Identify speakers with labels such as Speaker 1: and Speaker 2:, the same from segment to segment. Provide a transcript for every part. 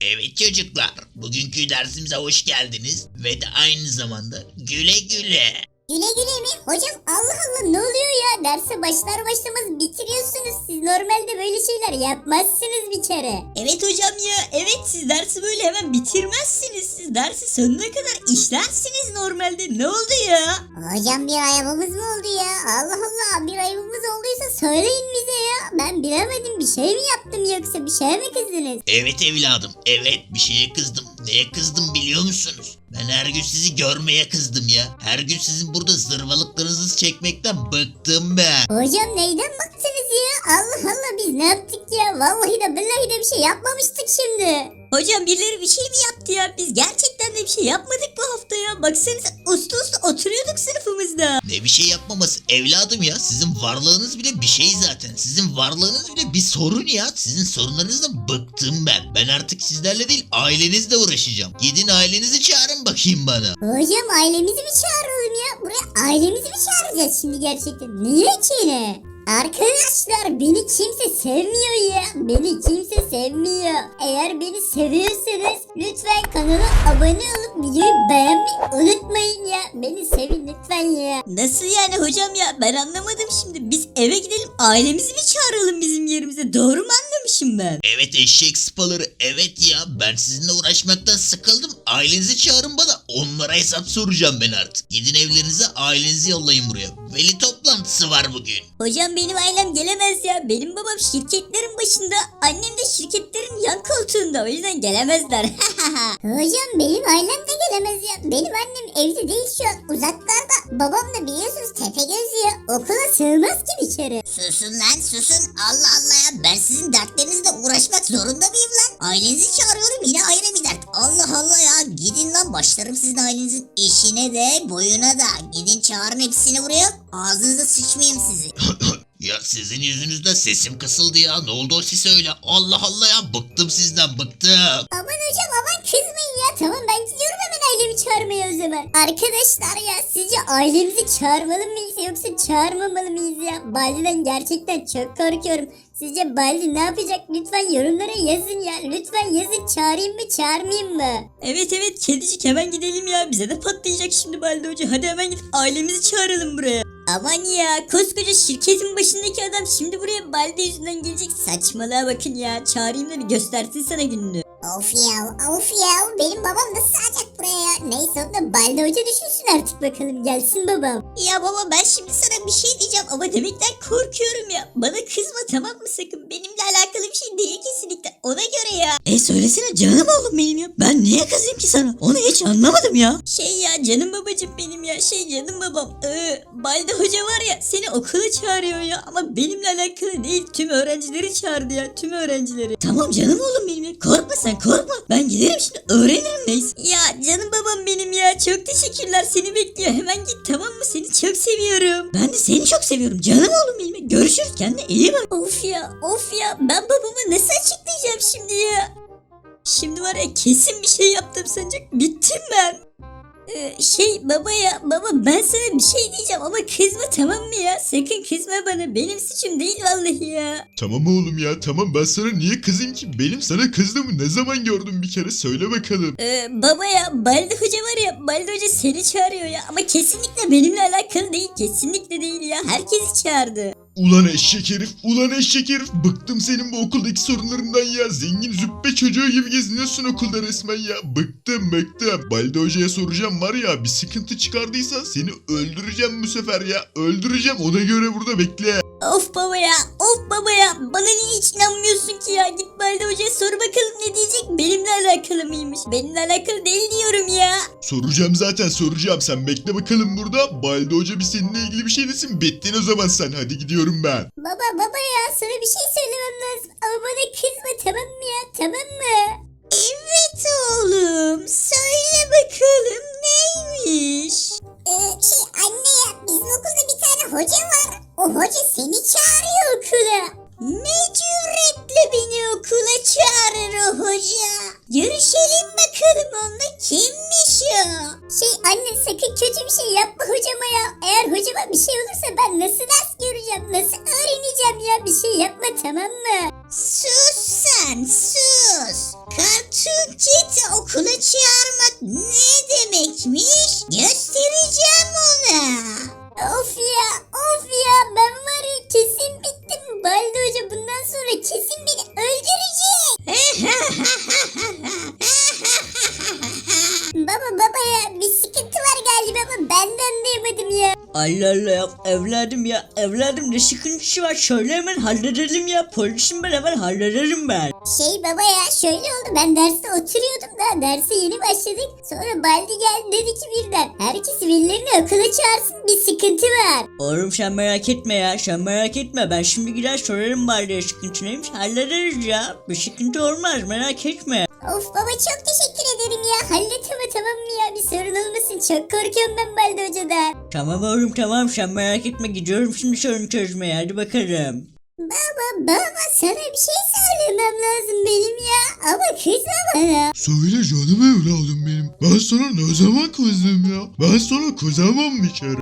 Speaker 1: Evet çocuklar, bugünkü dersimize hoş geldiniz ve de aynı zamanda güle güle.
Speaker 2: Güle güle mi? Hocam Allah Allah ne oluyor ya? Derse başlar başlamaz bitiriyorsunuz. Siz normalde böyle şeyler yapmazsınız bir kere.
Speaker 3: Evet hocam ya evet siz dersi böyle hemen bitirmezsiniz. Siz dersi sonuna kadar işlersiniz normalde. Ne oldu ya?
Speaker 2: Hocam bir ayıbımız mı oldu ya? Allah Allah bir ayıbımız olduysa söyleyin bize ya. Ben bilemedim bir şey mi yaptım yoksa bir şey mi kızdınız?
Speaker 1: Evet evladım, evet bir şeye kızdım. Neye kızdım biliyor musunuz? Ben her gün sizi görmeye kızdım ya. Her gün sizin burada zırvalıklarınızı çekmekten bıktım ben.
Speaker 2: Hocam neyden ya? Allah Allah biz ne yaptık ya? Vallahi de billahi de bir şey yapmamıştık şimdi.
Speaker 3: Hocam birileri bir şey mi yaptı ya? Biz gerçekten de bir şey yapmadık bu hafta ya. Baksanıza uslu uslu oturuyorduk sınıfımızda.
Speaker 1: Ne bir şey yapmaması evladım ya. Sizin varlığınız bile bir şey zaten. Sizin varlığınız bile bir sorun ya. Sizin sorunlarınızdan bıktım ben. Ben artık sizlerle değil ailenizle uğraşacağım. Gidin ailenizi çağırın bakayım bana.
Speaker 2: Hocam ailemizi mi çağıralım ya? Buraya ailemizi mi çağıracağız şimdi gerçekten? Niye ki ne? Arkadaşlar beni kimse sevmiyor ya. Beni kimse sevmiyor. Eğer beni seviyorsanız lütfen kanala abone olup videoyu beğenmeyi unutmayın ya. Beni sevin lütfen ya.
Speaker 3: Nasıl yani hocam ya? Ben anlamadım şimdi. Biz eve gidelim ailemizi mi çağıralım bizim yerimize? Doğru mu anlamışım ben?
Speaker 1: Evet eşek sıpaları evet ya ben sizinle uğraşmaktan sıkıldım. Ailenizi çağırın bana onlara hesap soracağım ben artık. Gidin evlerinize ailenizi yollayın buraya. Veli toplantısı var bugün.
Speaker 3: Hocam benim ailem gelemez ya. Benim babam şirketlerin başında. Annem de şirketlerin yan koltuğunda. O yüzden gelemezler.
Speaker 2: Hocam benim ailem de gelemez ya. Benim annem evde değil şu an uzaklarda. Babam da biliyorsunuz Tepegöz. Okula sığmaz ki bir kere.
Speaker 4: Susun lan susun. Allah Allah ya ben sizin dertlerinizle uğraşmak zorunda mıyım lan? Ailenizi çağırıyorum yine ayrı bir dert. Allah Allah ya gidin lan başlarım sizin ailenizin işine de boyuna da. Gidin çağırın hepsini buraya. Ağzınıza sıçmayayım sizi.
Speaker 1: Ya sizin yüzünüzden sesim kısıldı ya. Ne oldu o ses öyle? Allah Allah ya bıktım sizden bıktım.
Speaker 2: Aman hocam aman kızmayın ya. Tamam ben gidiyorum hemen ailemi çağırmaya o zaman. Arkadaşlar ya sizce ailemizi çağırmalı mıyız yoksa çağırmamalı mıyız ya? Baldi'den gerçekten çok korkuyorum. Sizce Baldi ne yapacak? Lütfen yorumlara yazın ya. Lütfen yazın çağırayım mı çağırmayayım mı?
Speaker 3: evet evet kedicik hemen gidelim ya. Bize de patlayacak şimdi Balde Hoca. Hadi hemen gidip ailemizi çağıralım buraya. Aman ya koskoca şirketin başındaki adam şimdi buraya Balde yüzünden gelecek. Saçmalığa bakın ya. Çağırayım da bir göstersin sana gününü.
Speaker 2: Of ya of ya benim babam nasıl sığacak buraya ya? Neyse onu da Baldi Hoca düşünsün artık bakalım gelsin babam.
Speaker 3: Ya baba ben şimdi sana bir şey diyeceğim ama demekten korkuyorum ya. Bana kızma tamam mı sakın? Benimle alakalı bir şey değil kesinlikle. Ona göre ya.
Speaker 5: E söylesene canım oğlum benim ya. Ben niye kızayım ki sana? Onu hiç anlamadım ya.
Speaker 3: Şey ya canım babacım benim ya. Şey canım babam. Ee, Balde hoca var ya seni okula çağırıyor ya. Ama benimle alakalı değil. Tüm öğrencileri çağırdı ya. Tüm öğrencileri.
Speaker 5: Tamam canım oğlum benim ya. Korkma sen korkma. Ben giderim şimdi öğrenirim neyse.
Speaker 3: Ya canım babam benim ya. Çok teşekkürler. Seni bekliyor. Hemen git tamam mı? Seni çok seviyorum.
Speaker 5: Ben de seni çok seviyorum canım oğlum benim. Görüşürüz kendine iyi bak.
Speaker 3: Of ya of ya ben babama nasıl açıklayacağım şimdi ya? Şimdi var ya kesin bir şey yaptım sanacak bittim ben. Ee, şey baba ya baba ben sana bir şey diyeceğim ama kızma tamam mı ya? Sakın kızma bana benim suçum değil vallahi ya.
Speaker 6: Tamam oğlum ya tamam ben sana niye kızayım ki? Benim sana kızdığımı ne zaman gördüm bir kere söyle bakalım.
Speaker 3: Ee, baba ya Baldi Hoca var ya Baldi Hoca seni çağırıyor ya ama kesinlikle benimle alakalı değil kesinlikle değil ya herkesi çağırdı.
Speaker 6: Ulan eşek herif, ulan eşek herif. Bıktım senin bu okuldaki sorunlarından ya. Zengin züppe çocuğu gibi geziniyorsun okulda resmen ya. Bıktım bıktım. Balde hocaya soracağım var ya bir sıkıntı çıkardıysa seni öldüreceğim bu sefer ya. Öldüreceğim ona göre burada bekle.
Speaker 3: Of baba ya of baba ya bana niye hiç inanmıyorsun ki ya git Baldi Hoca'ya sor bakalım ne diyecek benimle alakalı mıymış benimle alakalı değil diyorum ya.
Speaker 6: Soracağım zaten soracağım. Sen bekle bakalım burada. Balde hoca bir seninle ilgili bir şey desin. Bittin o zaman sen. Hadi gidiyorum ben.
Speaker 2: Baba baba ya sana bir şey söylemem lazım ama bana kızma tamam mı ya tamam mı?
Speaker 3: Evet oğlum söyle bakalım neymiş?
Speaker 2: Ee, şey anne ya bizim okulda bir tane hoca var. O hoca seni çağırıyor okula.
Speaker 3: Ne cüretle beni okula çağırır o hoca. Görüşelim bakalım onunla kimmiş o?
Speaker 2: Şey anne sakın kötü bir şey yapma hocama ya. Eğer hocama bir şey olursa ben nasıl ders göreceğim? Nasıl öğreneceğim ya? Bir şey yapma tamam mı?
Speaker 4: Sus sen sus. Kartuş Cuket'i okula çağırmak ne
Speaker 2: ya bir sıkıntı var galiba ama ben de anlayamadım ya.
Speaker 3: Allah Allah ya evladım ya evladım ne sıkıntısı var söyle hemen halledelim ya polisim ben hemen hallederim ben.
Speaker 2: Şey baba ya şöyle oldu ben derste oturuyordum da derse yeni başladık. Sonra Baldi geldi dedi ki birden herkes velilerini okula çağırsın bir sıkıntı var.
Speaker 3: Oğlum sen merak etme ya sen merak etme ben şimdi gider sorarım bari sıkıntı neymiş hallederiz ya bir sıkıntı olmaz merak etme.
Speaker 2: Of baba çok teşekkür ederim ya hallet ama tamam mı ya bir sorun olmasın çok korkuyorum ben Baldi Hoca'dan.
Speaker 3: Tamam oğlum tamam sen merak etme gidiyorum şimdi sorunu çözmeye hadi bakalım.
Speaker 2: Baba baba sana bir şey söylemem lazım benim ya ama kızma bana.
Speaker 6: Söyle canım evladım benim. Ben sana ne zaman kızdım ya? Ben sana kızamam bir kere.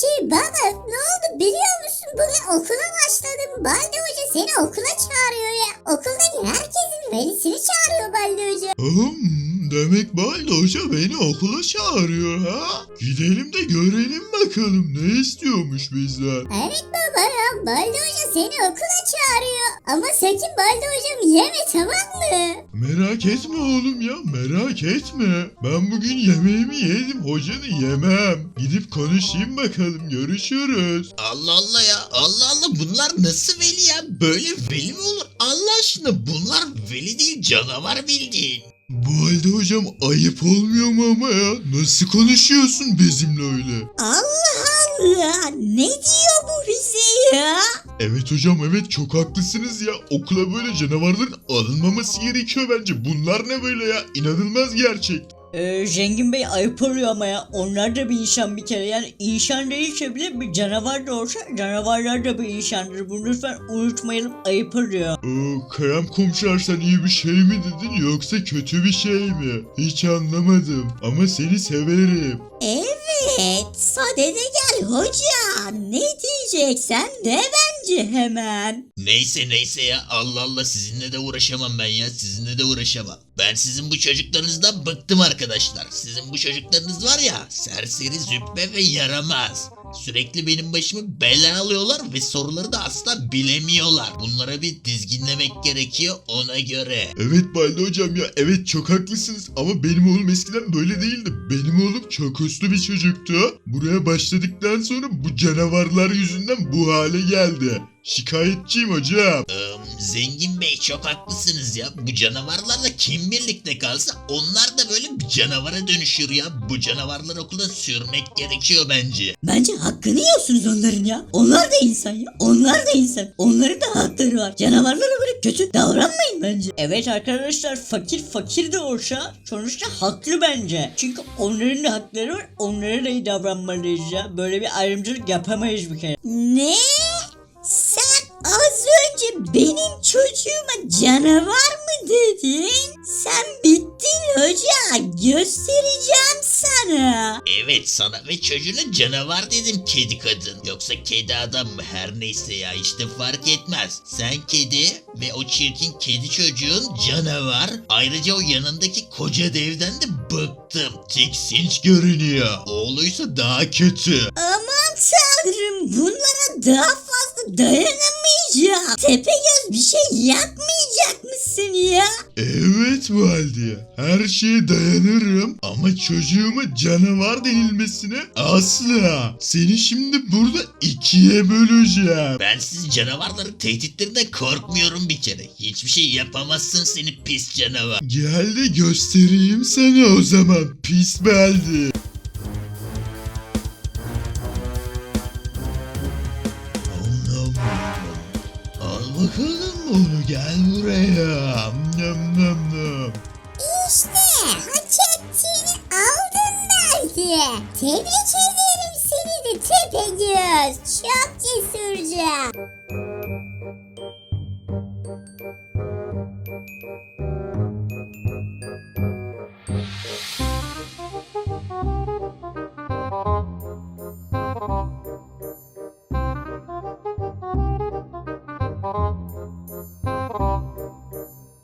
Speaker 2: Şey baba ne oldu biliyor musun bugün okula başladım Baldi Hoca seni okula çağırıyor ya. Okuldaki herkesin velisini çağırıyor Baldi Hoca.
Speaker 6: Hmm, demek Baldo Hoca beni okula çağırıyor ha? Gidelim de görelim bakalım ne istiyormuş bizden.
Speaker 2: Evet baba ya Baldi Hoca seni okula çağırıyor. Ama sakın Baldi Hocam yeme tamam mı?
Speaker 6: Merak etme oğlum ya merak etme. Ben bugün yemeğimi yedim hocanı yemem. Gidip konuşayım bakalım görüşürüz.
Speaker 1: Allah Allah ya. Allah Allah bunlar nasıl veli ya? Böyle veli mi olur? Allah aşkına bunlar veli değil canavar bildiğin.
Speaker 6: Bu halde hocam ayıp olmuyor mu ama ya? Nasıl konuşuyorsun bizimle öyle?
Speaker 4: Allah Allah ne diyor bu bize ya?
Speaker 6: Evet hocam evet çok haklısınız ya. Okula böyle canavarların alınmaması gerekiyor bence. Bunlar ne böyle ya? İnanılmaz gerçek.
Speaker 3: Ee, zengin bey ayıp oluyor ama ya onlar da bir insan bir kere yani insan değilse bile bir canavar da olsa canavarlar da bir insandır bunu lütfen unutmayalım ayıp oluyor.
Speaker 6: Ee, Kayam komiser sen iyi bir şey mi dedin yoksa kötü bir şey mi? Hiç anlamadım ama seni severim.
Speaker 4: Evet sadede gel hoca ne diyeceksen de bence hemen.
Speaker 1: Neyse neyse ya Allah Allah sizinle de uğraşamam ben ya sizinle de uğraşamam. Ben sizin bu çocuklarınızdan bıktım arkadaşlar. Sizin bu çocuklarınız var ya serseri züppe ve yaramaz. Sürekli benim başımı bela alıyorlar ve soruları da asla bilemiyorlar. Bunlara bir dizginlemek gerekiyor ona göre.
Speaker 6: Evet Balde hocam ya evet çok haklısınız ama benim oğlum eskiden böyle değildi. Benim oğlum çok uslu bir çocuktu. Buraya başladıktan sonra bu canavarlar yüzünden bu hale geldi. Şikayetçiyim hocam.
Speaker 1: Ee, zengin bey çok haklısınız ya. Bu canavarlarla kim birlikte kalsa onlar da böyle bir canavara dönüşür ya. Bu canavarları okula sürmek gerekiyor bence.
Speaker 3: Bence hakkını yiyorsunuz onların ya. Onlar da insan ya. Onlar da insan. Onların da hakları var. Canavarlara böyle kötü davranmayın bence. Evet arkadaşlar fakir fakir de olsa sonuçta haklı bence. Çünkü onların da hakları var. Onlara da iyi davranmalıyız ya. Böyle bir ayrımcılık yapamayız bir kere.
Speaker 4: Ne? Benim çocuğuma canavar mı dedin? Sen bittin hoca göstereceğim sana.
Speaker 1: Evet sana ve çocuğuna canavar dedim kedi kadın. Yoksa kedi adam mı her neyse ya işte fark etmez. Sen kedi ve o çirkin kedi çocuğun canavar. Ayrıca o yanındaki koca devden de bıktım. Tiksinç görünüyor. Oğluysa daha kötü.
Speaker 4: Aman tanrım bunlara daha fazla dayanamayacağım. Tepegöz bir şey yapmayacak mısın ya?
Speaker 6: Evet Valide. Her şeye dayanırım ama çocuğuma canavar denilmesine asla. Seni şimdi burada ikiye böleceğim.
Speaker 1: Ben siz canavarların tehditlerinden korkmuyorum bir kere. Hiçbir şey yapamazsın seni pis canavar.
Speaker 6: Gel de göstereyim sana o zaman pis beldi. Bakalım onu gel buraya. Nom nom nom.
Speaker 2: İşte hak ettiğini aldın belki. Tebrik ederim seni de Tepegöz. Çok cesurca.